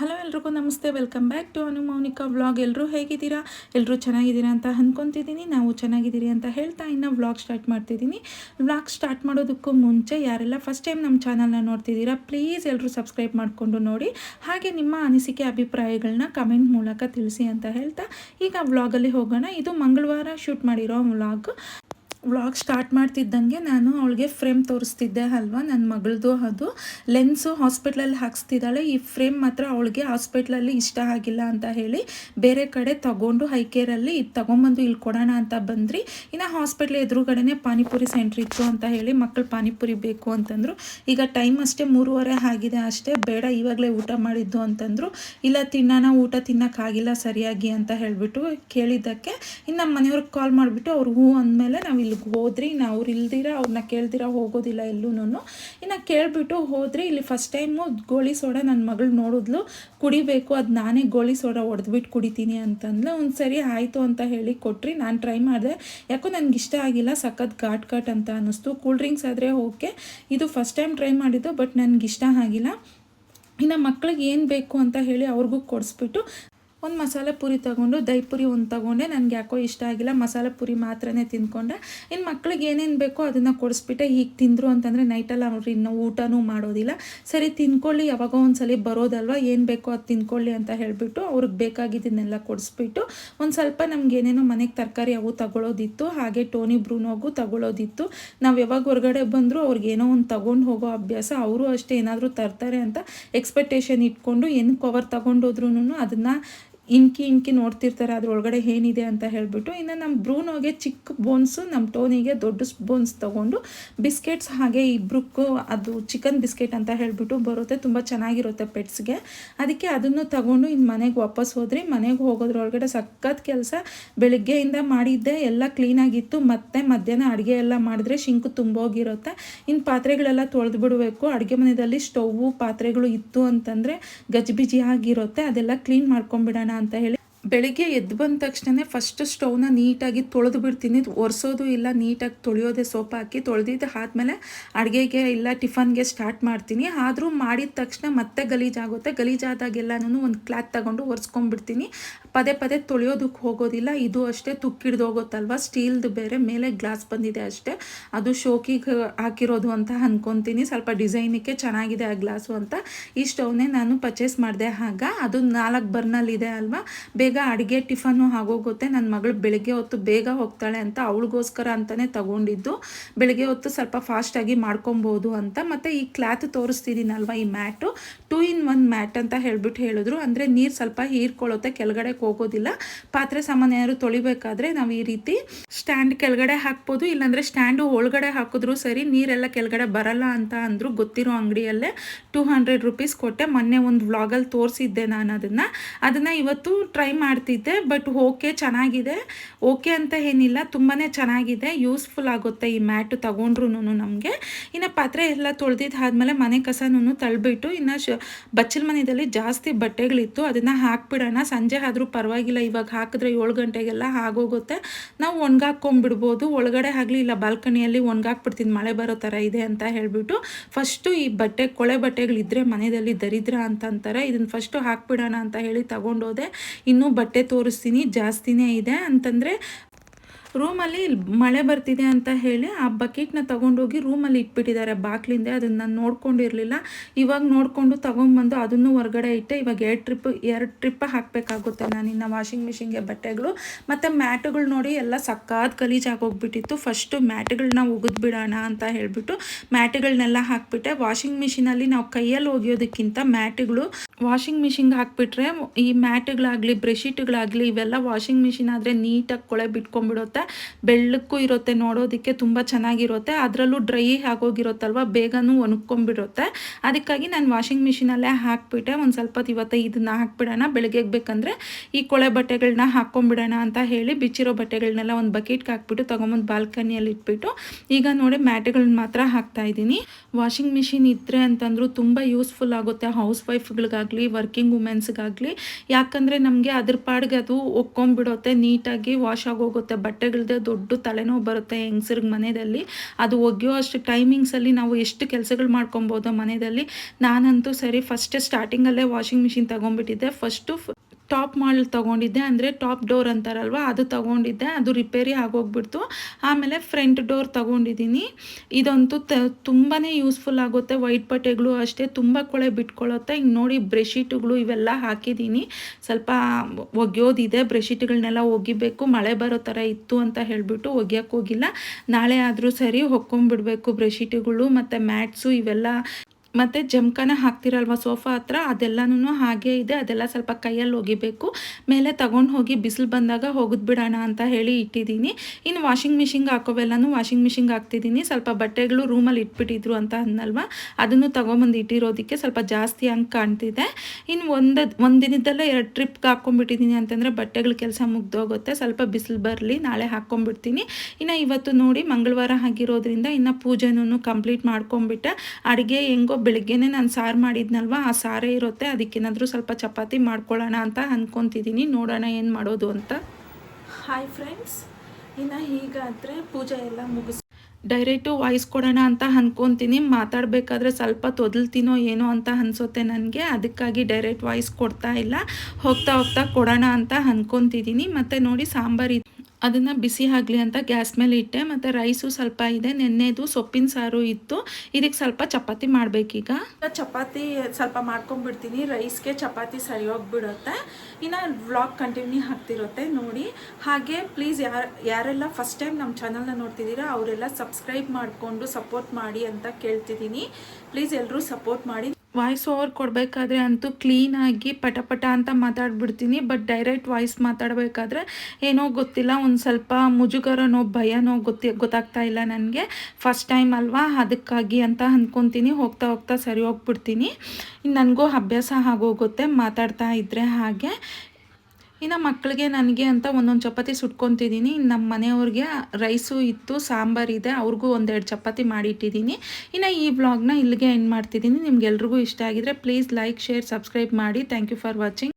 Hello ಎಲ್ರಿಗೂ ನಮಸ್ತೆ, welcome back to Anu Mounika vlog. ಎಲ್ಲರೂ ಹೇಗಿದ್ದೀರಾ? ಎಲ್ಲರೂ ಚೆನ್ನಾಗಿದ್ದೀರಾ ಅಂತ ಅಂದ್ಕೊತಿದ್ದೀನಿ ನಾವು ಚೆನ್ನಾಗಿದ್ದೀರಿ ಅಂತ ಹೇಳ್ತಾ ಇನ್ನು ವ್ಲಾಗ್ ಸ್ಟಾರ್ಟ್ ಮಾಡ್ತಿದ್ದೀನಿ. ವ್ಲಾಗ್ ಸ್ಟಾರ್ಟ್ ಮಾಡೋದಕ್ಕೂ ಮುಂಚೆ ಯಾರೆಲ್ಲ ಫಸ್ಟ್ ಟೈಮ್ ನಮ್ಮ ಚಾನಲ್ನ ನೋಡ್ತಿದ್ದೀರಾ, ಪ್ಲೀಸ್ ಎಲ್ಲರೂ ಸಬ್ಸ್ಕ್ರೈಬ್ ಮಾಡಿಕೊಂಡು ನೋಡಿ. ಹಾಗೆ ನಿಮ್ಮ ಅನಿಸಿಕೆ ಅಭಿಪ್ರಾಯಗಳನ್ನ ಕಮೆಂಟ್ ಮೂಲಕ ತಿಳಿಸಿ ಅಂತ ಹೇಳ್ತಾ ಈಗ ವ್ಲಾಗಲ್ಲಿ ಹೋಗೋಣ. ಇದು ಮಂಗಳವಾರ ಶೂಟ್ ಮಾಡಿರೋ ವ್ಲಾಗ್. ವ್ಲಾಗ್ ಸ್ಟಾರ್ಟ್ ಮಾಡ್ತಿದ್ದಂಗೆ ನಾನು ಅವಳಿಗೆ ಫ್ರೇಮ್ ತೋರಿಸ್ತಿದ್ದೆ ಅಲ್ವಾ? ನನ್ನ ಮಗಳದು ಅದು. ಲೆನ್ಸು ಹಾಸ್ಪಿಟ್ಲಲ್ಲಿ ಹಾಕ್ಸ್ತಿದ್ದಾಳೆ. ಈ ಫ್ರೇಮ್ ಮಾತ್ರ ಅವಳಿಗೆ ಹಾಸ್ಪಿಟ್ಲಲ್ಲಿ ಇಷ್ಟ ಆಗಿಲ್ಲ ಅಂತ ಹೇಳಿ ಬೇರೆ ಕಡೆ ತಗೊಂಡು ಹೈಕೇರಲ್ಲಿ ಇದು ತೊಗೊಂಬಂದು ಇಲ್ಲಿ ಕೊಡೋಣ ಅಂತ ಬಂದ್ರಿ. ಇನ್ನು ಹಾಸ್ಪಿಟ್ಲ್ ಎದುರುಗಡೆನೆ ಪಾನಿಪುರಿ ಸೆಂಟ್ರ್ ಇತ್ತು ಅಂತ ಹೇಳಿ ಮಕ್ಕಳು ಪಾನಿಪುರಿ ಬೇಕು ಅಂತಂದರು. ಈಗ ಟೈಮ್ ಅಷ್ಟೇ ಮೂರುವರೆ ಆಗಿದೆ ಅಷ್ಟೇ. ಬೇಡ, ಇವಾಗಲೇ ಊಟ ಮಾಡಿದ್ದು ಅಂತಂದರು. ಇಲ್ಲ, ತಿನ್ನೋಣ, ಊಟ ತಿನ್ನೋಕ್ಕಾಗಿಲ್ಲ ಸರಿಯಾಗಿ ಅಂತ ಹೇಳಿಬಿಟ್ಟು ಕೇಳಿದ್ದಕ್ಕೆ ಇನ್ನು ನಮ್ಮ ಮನೆಯವ್ರಿಗೆ ಕಾಲ್ ಮಾಡಿಬಿಟ್ಟು ಅವ್ರು ಹೂ ಅಂದಮೇಲೆ ನಾವು ಇಲ್ಲಿಗೆ ಹೋದ್ರಿ ನಾವು ಅವ್ರು ಇಲ್ದಿರ ಅವ್ರನ್ನ ಕೇಳ್ದಿರ ಹೋಗೋದಿಲ್ಲ ಎಲ್ಲೂ ಇನ್ನು ಕೇಳಿಬಿಟ್ಟು ಹೋದ್ರಿ, ಇಲ್ಲಿ ಫಸ್ಟ್ ಟೈಮು ಗೋಳಿ ಸೋಡ ನನ್ನ ಮಗಳು ನೋಡಿದ್ಲು, ಕುಡಿಬೇಕು, ಅದು ನಾನೇ ಗೋಳಿ ಸೋಡಾ ಹೊಡೆದ್ಬಿಟ್ಟು ಕುಡಿತೀನಿ ಅಂತಂದ್ಲು ಒಂದು ಸರಿ ಆಯಿತು ಅಂತ ಹೇಳಿ ಕೊಟ್ರಿ, ನಾನು ಟ್ರೈ ಮಾಡಿದೆ. ಯಾಕೋ ನನಗೆ ಇಷ್ಟ ಆಗಿಲ್ಲ, ಸಖತ್ ಘಾಟ್ ಘಾಟ್ ಅಂತ ಅನ್ನಿಸ್ತು. ಕೂಲ್ ಡ್ರಿಂಕ್ಸ್ ಆದರೆ ಓಕೆ, ಇದು ಫಸ್ಟ್ ಟೈಮ್ ಟ್ರೈ ಮಾಡಿದ್ದು, ಬಟ್ ನನಗೆ ಇಷ್ಟ ಆಗಿಲ್ಲ. ಇನ್ನು ಮಕ್ಳಿಗೆ ಏನು ಬೇಕು ಅಂತ ಹೇಳಿ ಅವ್ರಿಗೂ ಕೊಡಿಸ್ಬಿಟ್ಟು ಒಂದು ಮಸಾಲೆ ಪುರಿ ತೊಗೊಂಡು ದೈ ಪುರಿ ಒಂದು ತೊಗೊಂಡೆ. ನನಗೆ ಯಾಕೋ ಇಷ್ಟ ಆಗಿಲ್ಲ. ಮಸಾಲೆ ಪುರಿ ಮಾತ್ರನೇ ತಿಂದ್ಕೊಂಡೆ. ಇನ್ನು ಮಕ್ಳಿಗೆ ಏನೇನು ಬೇಕೋ ಅದನ್ನು ಕೊಡಿಸ್ಬಿಟ್ಟೆ. ಹೀಗೆ ತಿಂದರು ಅಂತಂದರೆ ನೈಟಲ್ಲಿ ಅವ್ರು ಇನ್ನು ಊಟನೂ ಮಾಡೋದಿಲ್ಲ. ಸರಿ, ತಿನ್ಕೊಳ್ಳಿ. ಯಾವಾಗ ಸಲ ಬರೋದಲ್ವ? ಏನು ಬೇಕೋ ಅದು ತಿನ್ಕೊಳ್ಳಿ ಅಂತ ಹೇಳಿಬಿಟ್ಟು ಅವ್ರಿಗೆ ಬೇಕಾಗಿದ್ದನ್ನೆಲ್ಲ ಕೊಡಿಸ್ಬಿಟ್ಟು, ಒಂದು ಸ್ವಲ್ಪ ನಮ್ಗೆ ಏನೇನೋ ಮನೆಗೆ ತರಕಾರಿ ಅವು ತಗೊಳ್ಳೋದಿತ್ತು ಹಾಗೆ ಟೋನಿ ಬ್ರೂನೋಗೂ ತಗೊಳ್ಳೋದಿತ್ತು ನಾವು ಯಾವಾಗ ಹೊರಗಡೆ ಬಂದರೂ ಅವ್ರಿಗೆ ಏನೋ ಒಂದು ತಗೊಂಡು ಹೋಗೋ ಅಭ್ಯಾಸ. ಅವರು ಅಷ್ಟೇ ಏನಾದರೂ ತರ್ತಾರೆ ಅಂತ ಎಕ್ಸ್ಪೆಕ್ಟೇಷನ್ ಇಟ್ಕೊಂಡು, ಏನು ಕವರ್ ತಗೊಂಡೋದ್ರೂ ಅದನ್ನು ಇನ್ಕಿ ಇನ್ಕಿ ನೋಡ್ತಿರ್ತಾರೆ, ಅದ್ರೊಳಗಡೆ ಏನಿದೆ ಅಂತ ಹೇಳಿಬಿಟ್ಟು, ಇನ್ನು ನಮ್ಮ ಬ್ರೂನೋಗೆ ಚಿಕ್ಕ ಬೋನ್ಸು ನಮ್ಮ ಟೋನಿಗೆ ದೊಡ್ಡ ಬೋನ್ಸ್ ತೊಗೊಂಡು ಬಿಸ್ಕೆಟ್ಸ್ ಹಾಗೆ ಇಬ್ರಕ್ಕೂ ಅದು ಚಿಕನ್ ಬಿಸ್ಕೆಟ್ ಅಂತ ಹೇಳಿಬಿಟ್ಟು ಬರುತ್ತೆ, ತುಂಬ ಚೆನ್ನಾಗಿರುತ್ತೆ ಪೆಟ್ಸ್ಗೆ ಅದಕ್ಕೆ ಅದನ್ನು ತಗೊಂಡು ಇನ್ನು ಮನೆಗೆ ವಾಪಸ್ ಹೋದ್ರಿ, ಮನೆಗೆ ಹೋಗೋದ್ರೊಳಗಡೆ ಸಖತ್ ಕೆಲಸ ಬೆಳಗ್ಗೆಯಿಂದ ಮಾಡಿದ್ದೆ, ಎಲ್ಲ ಕ್ಲೀನಾಗಿತ್ತು ಮತ್ತೆ ಮಧ್ಯಾಹ್ನ ಅಡುಗೆ ಎಲ್ಲ ಮಾಡಿದ್ರೆ ಶಿಂಕು ತುಂಬೋಗಿರುತ್ತೆ. ಇನ್ನು ಪಾತ್ರೆಗಳೆಲ್ಲ ತೊಳೆದು ಬಿಡಬೇಕು ಅಡುಗೆ ಮನೆಯಲ್ಲಿ ಸ್ಟೌವು ಪಾತ್ರೆಗಳು ಇತ್ತು ಅಂತಂದರೆ ಗಜ್ಬಿಜಿ ಆಗಿರುತ್ತೆ, ಅದೆಲ್ಲ ಕ್ಲೀನ್ ಮಾಡ್ಕೊಂಬಿಡೋಣ ಅಂತ ಹೇಳಿ ಬೆಳಿಗ್ಗೆ ಎದ್ದು ಬಂದ ತಕ್ಷಣ ಫಸ್ಟ್ ಸ್ಟೌವ್ನ ನೀಟಾಗಿ ತೊಳೆದು ಬಿಡ್ತೀನಿ. ಒರೆಸೋದು ಇಲ್ಲ, ನೀಟಾಗಿ ತೊಳೆಯೋದೆ ಸೋಪ್ ಹಾಕಿ ತೊಳೆದಿದ್ದು ಆದಮೇಲೆ ಅಡುಗೆಗೆ ಇಲ್ಲ ಟಿಫನ್ಗೆ ಸ್ಟಾರ್ಟ್ ಮಾಡ್ತೀನಿ. ಆದರೂ ಮಾಡಿದ ತಕ್ಷಣ ಮತ್ತೆ ಗಲೀಜಾಗುತ್ತೆ. ಗಲೀಜಾದಾಗೆಲ್ಲನೂ ಒಂದು ಕ್ಲಾತ್ ತಗೊಂಡು ಒರೆಸ್ಕೊಂಡ್ಬಿಡ್ತೀನಿ. ಪದೇ ಪದೇ ತೊಳೆಯೋದಕ್ಕೆ ಹೋಗೋದಿಲ್ಲ. ಇದು ಅಷ್ಟೇ ತುಕ್ಕಿಡ್ದು ಹೋಗುತ್ತಲ್ವ ಸ್ಟೀಲ್ದು ಬೇರೆ ಮೇಲೆ ಗ್ಲಾಸ್ ಬಂದಿದೆ ಅಷ್ಟೇ. ಅದು ಶೋಕಿಗೆ ಹಾಕಿರೋದು ಅಂತ ಅಂದ್ಕೊತೀನಿ ಸ್ವಲ್ಪ ಡಿಸೈನಿಗೆ ಚೆನ್ನಾಗಿದೆ ಆ ಗ್ಲಾಸು ಅಂತ. ಈ ಸ್ಟೌವ್ನೇ ನಾನು ಪರ್ಚೇಸ್ ಮಾಡಿದೆ ಆಗ. ಅದು ನಾಲ್ಕು ಬರ್ನಲ್ಲಿದೆ ಅಲ್ವಾ? ಬೇಗ ಅಡುಗೆ ಟಿಫನ್ನು ಆಗೋಗುತ್ತೆ. ನನ್ನ ಮಗಳು ಬೆಳಗ್ಗೆ ಹೊತ್ತು ಬೇಗ ಹೋಗ್ತಾಳೆ ಅಂತ ಅವಳಿಗೋಸ್ಕರ ಅಂತಲೇ ತಗೊಂಡಿದ್ದು. ಬೆಳಗ್ಗೆ ಹೊತ್ತು ಸ್ವಲ್ಪ ಫಾಸ್ಟಾಗಿ ಮಾಡ್ಕೊಬೋದು ಅಂತ. ಮತ್ತು ಈ ಕ್ಲಾತ್ ತೋರಿಸ್ತಿದ್ದೀನಲ್ವ ಈ mat? Two in one mat ಅಂತ ಹೇಳ್ಬಿಟ್ಟು ಹೇಳಿದ್ರು. ಅಂದರೆ ನೀರು ಸ್ವಲ್ಪ ಹೀರ್ಕೊಳ್ಳುತ್ತೆ, ಕೆಳಗಡೆ ಹೋಗೋದಿಲ್ಲ. ಪಾತ್ರೆ ಸಾಮಾನು ಏನಾದ್ರು ತೊಳಿಬೇಕಾದ್ರೆ ನಾವು ಈ ರೀತಿ ಸ್ಟ್ಯಾಂಡ್ ಕೆಳಗಡೆ ಹಾಕ್ಬೋದು. ಇಲ್ಲಾಂದರೆ ಸ್ಟ್ಯಾಂಡು ಒಳಗಡೆ ಹಾಕಿದ್ರು ಸರಿ, ನೀರೆಲ್ಲ ಕೆಳಗಡೆ ಬರಲ್ಲ ಅಂತ ಅಂದರು ಗೊತ್ತಿರೋ ಅಂಗಡಿಯಲ್ಲೇ ಟೂ ಹಂಡ್ರೆಡ್ ರುಪೀಸ್ ಕೊಟ್ಟೆ. ಮೊನ್ನೆ ಒಂದು ವ್ಲಾಗಲ್ಲಿ ತೋರಿಸಿದ್ದೆ ನಾನು ಅದನ್ನು. ಅದನ್ನು ಇವತ್ತು ಟ್ರೈ ಮಾಡ್ತಿದ್ದೆ ಬಟ್ ಓಕೆ ಚೆನ್ನಾಗಿದೆ. ಓಕೆ ಅಂತ ಏನಿಲ್ಲ ತುಂಬಾ ಚೆನ್ನಾಗಿದೆ ಯೂಸ್ಫುಲ್ ಆಗುತ್ತೆ ಈ ಮ್ಯಾಟು ತಗೊಂಡ್ರು ನಮಗೆ. ಇನ್ನು ಪಾತ್ರೆ ಎಲ್ಲ ತೊಳೆದಿದ್ದು ಆದಮೇಲೆ ಮನೆ ಕಸನೂ ತಳ್ಬಿಟ್ಟು, ಇನ್ನು ಶ, ಬಚ್ಚಲ ಮನೆಯಲ್ಲಿ ಜಾಸ್ತಿ ಬಟ್ಟೆಗಳಿತ್ತು, ಅದನ್ನು ಹಾಕ್ಬಿಡೋಣ. ಸಂಜೆ ಆದರೂ ಪರವಾಗಿಲ್ಲ, ಇವಾಗ ಹಾಕಿದ್ರೆ ಏಳು ಗಂಟೆಗೆಲ್ಲ ಆಗೋಗುತ್ತೆ. ನಾವು ಒಣಗಾಕೊಂಬಿಡ್ಬೋದು ಒಳಗಡೆ ಆಗಲಿ, ಇಲ್ಲ ಬಾಲ್ಕನಿಯಲ್ಲಿ ಒಣಗಾಕ್ಬಿಡ್ತೀನಿ, ಮಳೆ ಬರೋ ಥರ ಇದೆ ಅಂತ ಹೇಳಿಬಿಟ್ಟು ಫಸ್ಟು ಈ ಬಟ್ಟೆ, ಕೊಳೆ ಬಟ್ಟೆಗಳಿದ್ದರೆ ಮನೆಯಲ್ಲಿ ದರಿದ್ರ ಅಂತ ಅಂತಾರೆ ಇದನ್ನು ಫಸ್ಟು ಹಾಕ್ಬಿಡೋಣ ಅಂತ ಹೇಳಿ ತಗೊಂಡೋದೆ. ಇನ್ನೂ ಬಟ್ಟೆ ತೋರಿಸ್ತೀನಿ, ಜಾಸ್ತಿನೇ ಇದೆ ಅಂತಂದರೆ ರೂಮಲ್ಲಿ ಮಳೆ ಬರ್ತಿದೆ ಅಂತ ಹೇಳಿ ಆ ಬಕೆಟ್ನ ತೊಗೊಂಡೋಗಿ ರೂಮಲ್ಲಿ ಇಟ್ಬಿಟ್ಟಿದ್ದಾರೆ. ಬಾಕ್ಲಿಂದ ಅದನ್ನು ನಾನು ನೋಡ್ಕೊಂಡಿರಲಿಲ್ಲ. ಇವಾಗ ನೋಡಿಕೊಂಡು ತೊಗೊಂಬಂದು ಅದನ್ನು ಹೊರಗಡೆ ಇಟ್ಟೆ ಇವಾಗ ಎರಡು ಟ್ರಿಪ್ ಎರಡು ಟ್ರಿಪ್ ಹಾಕಬೇಕಾಗುತ್ತೆ ನಾನು ಇನ್ನು ವಾಷಿಂಗ್ ಮಿಷಿನ್ಗೆ ಬಟ್ಟೆಗಳು. ಮತ್ತು ಮ್ಯಾಟುಗಳು ನೋಡಿ ಎಲ್ಲ ಸಕ್ಕಾದ ಗಲೀಜಾಗೋಗ್ಬಿಟ್ಟಿತ್ತು ಫಸ್ಟು ಮ್ಯಾಟ್ಗಳನ್ನ ಒಗೆದ್ಬಿಡೋಣ ಅಂತ ಹೇಳಿಬಿಟ್ಟು ಮ್ಯಾಟ್ಗಳನ್ನೆಲ್ಲ ಹಾಕಿಬಿಟ್ಟೆ. ವಾಷಿಂಗ್ ಮಿಷಿನಲ್ಲಿ ನಾವು ಕೈಯಲ್ಲಿ ಒಗೆಯೋದಕ್ಕಿಂತ ಮ್ಯಾಟ್ಗಳು ವಾಷಿಂಗ್ ಮಿಷಿನ್ಗೆ ಹಾಕಿಬಿಟ್ರೆ ಈ ಮ್ಯಾಟ್ಗಳಾಗಲಿ ಬ್ರೆಶೀಟ್ಗಳಾಗಲಿ ಇವೆಲ್ಲ ವಾಷಿಂಗ್ ಮಿಷಿನ್ ಆದರೆ ನೀಟಾಗಿ ಕೊಳೆ ಬಿಟ್ಕೊಂಡ್ಬಿಡುತ್ತೆ. ಬೆಳ್ಳಕ್ಕೂ ಇರುತ್ತೆ ನೋಡೋದಕ್ಕೆ, ತುಂಬ ಚೆನ್ನಾಗಿರುತ್ತೆ. ಅದರಲ್ಲೂ ಡ್ರೈ ಆಗೋಗಿರುತ್ತಲ್ವ, ಬೇಗನೂ ಒಣಗ್ಕೊಂಡ್ಬಿಡುತ್ತೆ. ಅದಕ್ಕಾಗಿ ನಾನು ವಾಷಿಂಗ್ ಮಿಷಿನಲ್ಲೇ ಹಾಕಿಬಿಟ್ಟೆ. ಒಂದು ಸ್ವಲ್ಪ ಇವತ್ತು ಇದನ್ನ ಹಾಕ್ಬಿಡೋಣ. ಬೆಳಗ್ಗೆ ಬೇಕಂದರೆ ಈ ಕೊಳೆ ಬಟ್ಟೆಗಳನ್ನ ಹಾಕ್ಕೊಂಬಿಡೋಣ ಅಂತ ಹೇಳಿ ಬಿಚ್ಚಿರೋ ಬಟ್ಟೆಗಳನ್ನೆಲ್ಲ ಒಂದು ಬಕೆಟ್ಗೆ ಹಾಕ್ಬಿಟ್ಟು ತೊಗೊಂಬಂದು ಬಾಲ್ಕನಿಯಲ್ಲಿ ಇಟ್ಬಿಟ್ಟು, ಈಗ ನೋಡಿ ಮ್ಯಾಟ್ಗಳನ್ನ ಮಾತ್ರ ಹಾಕ್ತಾ ಇದ್ದೀನಿ. ವಾಷಿಂಗ್ ಮಿಷಿನ್ ಇದ್ದರೆ ಅಂತಂದ್ರು ತುಂಬ ಯೂಸ್ಫುಲ್ ಆಗುತ್ತೆ. ಹೌಸ್ ವೈಫ್ಗಳಿಗಾಗಲಿ ಆಗಲಿ ವರ್ಕಿಂಗ್ ವುಮೆನ್ಸ್ಗಾಗಲಿ ಯಾಕಂದರೆ ನಮಗೆ ಅದ್ರ ಪಾಡಿಗೆ ಅದು ಒಕ್ಕೊಂಬಿಡುತ್ತೆ, ನೀಟಾಗಿ ವಾಶ್ ಆಗೋಗುತ್ತೆ ಬಟ್ಟೆಗಳದ್ದೆ ದೊಡ್ಡ ತಲೆನೋವು ಬರುತ್ತೆ ಹೆಂಗಸ್ರಿಗೆ ಮನೆಯಲ್ಲಿ ಅದು ಒಗೆಯೋ ಅಷ್ಟು ಟೈಮಿಂಗ್ಸಲ್ಲಿ ನಾವು ಎಷ್ಟು ಕೆಲಸಗಳು ಮಾಡ್ಕೊಬೋದು ಮನೆಯಲ್ಲಿ ನಾನಂತೂ ಸರಿ ಫಸ್ಟ್ ಸ್ಟಾರ್ಟಿಂಗಲ್ಲೇ ವಾಷಿಂಗ್ ಮಿಷಿನ್ ತೊಗೊಂಡ್ಬಿಟ್ಟಿದ್ದೆ ಫಸ್ಟು ಟಾಪ್ ಮಾಡಲ್ ತೊಗೊಂಡಿದ್ದೆ ಅಂದರೆ ಟಾಪ್ ಡೋರ್ ಅಂತಾರಲ್ವ, ಅದು ತೊಗೊಂಡಿದ್ದೆ, ಅದು ರಿಪೇರಿ ಆಗೋಗ್ಬಿಡ್ತು. ಆಮೇಲೆ ಫ್ರಂಟ್ ಡೋರ್ ತೊಗೊಂಡಿದ್ದೀನಿ. ಇದಂತೂ ತ ತುಂಬಾ ಯೂಸ್ಫುಲ್ ಆಗುತ್ತೆ, ವೈಟ್ ಬಟ್ಟೆಗಳು ಅಷ್ಟೇ, ತುಂಬ ಕೊಳೆ ಬಿಟ್ಕೊಳ್ಳುತ್ತೆ. ಹಿಂಗೆ ನೋಡಿ ಬ್ರೆಶೀಟ್ಗಳು ಇವೆಲ್ಲ ಹಾಕಿದ್ದೀನಿ. ಸ್ವಲ್ಪ ಒಗೆಯೋದಿದೆ ಬ್ರೆಶೀಟ್ಗಳನ್ನೆಲ್ಲ ಒಗಿಬೇಕು, ಮಳೆ ಬರೋ ಥರ ಇತ್ತು ಅಂತ ಹೇಳಿಬಿಟ್ಟು ಒಗೆಯೋಕ್ಕೋಗಿಲ್ಲ ನಾಳೆ ಆದರೂ ಸರಿ ಹೊಕ್ಕೊಂಬಿಡಬೇಕು ಬ್ರೆಷೀಟುಗಳು ಮತ್ತು ಮ್ಯಾಟ್ಸು ಇವೆಲ್ಲ ಮತ್ತು ಜಮ್ಕನ ಹಾಕ್ತಿರಲ್ವ ಸೋಫಾ ಹತ್ರ? ಅದೆಲ್ಲನೂ ಹಾಗೆ ಇದೆ. ಅದೆಲ್ಲ ಸ್ವಲ್ಪ ಕೈಯಲ್ಲಿ ಒಗಿಬೇಕು. ಮೇಲೆ ತಗೊಂಡು ಹೋಗಿ ಬಿಸಿಲು ಬಂದಾಗ ಹೋಗಿದ್ ಬಿಡೋಣ ಅಂತ ಹೇಳಿ ಇಟ್ಟಿದ್ದೀನಿ. ಇನ್ನು ವಾಷಿಂಗ್ ಮಿಷಿನ್ಗೆ ಹಾಕೋವೆಲ್ಲನೂ ವಾಷಿಂಗ್ ಮಿಷಿನ್ಗೆ ಹಾಕ್ತಿದ್ದೀನಿ. ಸ್ವಲ್ಪ ಬಟ್ಟೆಗಳು ರೂಮಲ್ಲಿ ಇಟ್ಬಿಟ್ಟಿದ್ರು ಅಂತ ಅಂದಲ್ವ ಅದನ್ನು ತೊಗೊಂಬಂದು ಇಟ್ಟಿರೋದಕ್ಕೆ ಸ್ವಲ್ಪ ಜಾಸ್ತಿ ಹಂಗೆ ಕಾಣ್ತಿದೆ. ಇನ್ನು ಒಂದು ಒಂದು ದಿನದಲ್ಲೇ ಎರಡು ಟ್ರಿಪ್ಗೆ ಹಾಕ್ಕೊಂಬಿಟ್ಟಿದ್ದೀನಿ ಅಂತಂದರೆ ಬಟ್ಟೆಗಳ ಕೆಲಸ ಮುಗ್ದೋಗುತ್ತೆ. ಸ್ವಲ್ಪ ಬಿಸಿಲು ಬರಲಿ, ನಾಳೆ ಹಾಕ್ಕೊಂಬಿಡ್ತೀನಿ ಇನ್ನು ಇವತ್ತು ನೋಡಿ ಮಂಗಳವಾರ ಆಗಿರೋದ್ರಿಂದ ಇನ್ನು ಪೂಜೆನೂ ಕಂಪ್ಲೀಟ್ ಮಾಡ್ಕೊಂಬಿಟ್ಟೆ ಅಡುಗೆ ಹೆಂಗೋ ಬೆಳಿಗ್ಗೆನೆ ನಾನು ಸಾರು ಮಾಡಿದ್ನಲ್ವ ಆ ಸಾರೇ ಇರುತ್ತೆ ಅದಕ್ಕೇನಾದರೂ ಸ್ವಲ್ಪ ಚಪಾತಿ ಮಾಡ್ಕೊಳ್ಳೋಣ ಅಂತ ಅಂದ್ಕೊತಿದ್ದೀನಿ ನೋಡೋಣ ಏನು ಮಾಡೋದು ಅಂತ. ಹಾಯ್ ಫ್ರೆಂಡ್ಸ್ ಇನ್ನು ಹೀಗಾದರೆ ಪೂಜೆ ಎಲ್ಲ ಮುಗಿಸ್ ಡೈರೆಕ್ಟು ವಾಯ್ಸ್ ಕೊಡೋಣ ಅಂತ ಅಂದ್ಕೊತೀನಿ ಮಾತಾಡಬೇಕಾದ್ರೆ ಸ್ವಲ್ಪ ತೊದಲ್ತೀನೋ ಏನೋ ಅಂತ ಅನಿಸುತ್ತೆ ನನಗೆ ಅದಕ್ಕಾಗಿ ಡೈರೆಕ್ಟ್ ವಾಯ್ಸ್ ಕೊಡ್ತಾ ಇಲ್ಲ ಹೋಗ್ತಾ ಹೋಗ್ತಾ ಕೊಡೋಣ ಅಂತ ಅಂದ್ಕೊತಿದ್ದೀನಿ ಮತ್ತು ನೋಡಿ ಸಾಂಬಾರು ಅದನ್ನು ಬಿಸಿ ಆಗಲಿ ಅಂತ ಗ್ಯಾಸ್ ಮೇಲೆ ಇಟ್ಟೆ, ಮತ್ತು ರೈಸು ಸ್ವಲ್ಪ ಇದೆ, ನೆನ್ನೆದು ಸೊಪ್ಪಿನ ಸಾರು ಇತ್ತು. ಇದಕ್ಕೆ ಸ್ವಲ್ಪ ಚಪಾತಿ ಮಾಡಬೇಕೀಗ? ಚಪಾತಿ ಸ್ವಲ್ಪ ಮಾಡ್ಕೊಂಡ್ಬಿಡ್ತೀನಿ ರೈಸ್ಗೆ ಚಪಾತಿ ಸರಿ ಹೋಗ್ಬಿಡುತ್ತೆ ಇನ್ನು ವ್ಲಾಗ್ ಕಂಟಿನ್ಯೂ ಆಗ್ತಿರುತ್ತೆ ನೋಡಿ. ಹಾಗೆ ಪ್ಲೀಸ್ ಯಾರು, ಯಾರೆಲ್ಲ ಫಸ್ಟ್ ಟೈಮ್ ನಮ್ಮ ಚಾನಲ್ನ ನೋಡ್ತಿದ್ದೀರಾ, ಅವರೆಲ್ಲ ಸಬ್ಸ್ಕ್ರೈಬ್ ಮಾಡಿಕೊಂಡು ಸಪೋರ್ಟ್ ಮಾಡಿ ಅಂತ ಕೇಳ್ತಿದ್ದೀನಿ. ಪ್ಲೀಸ್ ಎಲ್ಲರೂ ಸಪೋರ್ಟ್ ಮಾಡಿ. ವಾಯ್ಸ್ ಓವರ್ ಕೊಡಬೇಕಾದ್ರೆ ಅಂತೂ ಕ್ಲೀನಾಗಿ ಪಟ ಪಟ ಅಂತ ಮಾತಾಡ್ಬಿಡ್ತೀನಿ ಬಟ್ ಡೈರೆಕ್ಟ್ ವಾಯ್ಸ್ ಮಾತಾಡಬೇಕಾದ್ರೆ ಏನೋ ಗೊತ್ತಿಲ್ಲ, ಒಂದು ಸ್ವಲ್ಪ ಮುಜುಗರನೋ ಭಯನೋ ಗೊತ್ತಿ, ಗೊತ್ತಾಗ್ತಾ ಇಲ್ಲ ನನಗೆ. ಫಸ್ಟ್ ಟೈಮ್ ಅಲ್ವಾ? ಅದಕ್ಕಾಗಿ ಅಂತ ಅಂದ್ಕೊತೀನಿ ಹೋಗ್ತಾ ಹೋಗ್ತಾ ಸರಿ ಹೋಗ್ಬಿಡ್ತೀನಿ. ನನಗೂ ಅಭ್ಯಾಸ ಆಗೋಗುತ್ತೆ, ಮಾತಾಡ್ತಾ ಇದ್ದರೆ ಹಾಗೆ. ಇನ್ನು ಮಕ್ಕಳಿಗೆ ನನಗೆ ಅಂತ ಒಂದೊಂದು ಚಪಾತಿ ಸುಟ್ಕೊತಿದ್ದೀನಿ ನಮ್ಮ ಮನೆಯವ್ರಿಗೆ ರೈಸು ಇತ್ತು ಸಾಂಬಾರಿದೆ ಅವ್ರಿಗೂ ಒಂದೆರಡು ಚಪಾತಿ ಮಾಡಿಟ್ಟಿದ್ದೀನಿ ಇನ್ನು ಈ ಬ್ಲಾಗ್ನ ಇಲ್ಲಿಗೆ ಎಂಡ್ ಮಾಡ್ತಿದ್ದೀನಿ ನಿಮ್ಗೆಲ್ರಿಗೂ ಇಷ್ಟ ಆಗಿದ್ರೆ ಪ್ಲೀಸ್ ಲೈಕ್, ಶೇರ್, ಸಬ್ಸ್ಕ್ರೈಬ್ ಮಾಡಿ. Thank you for watching.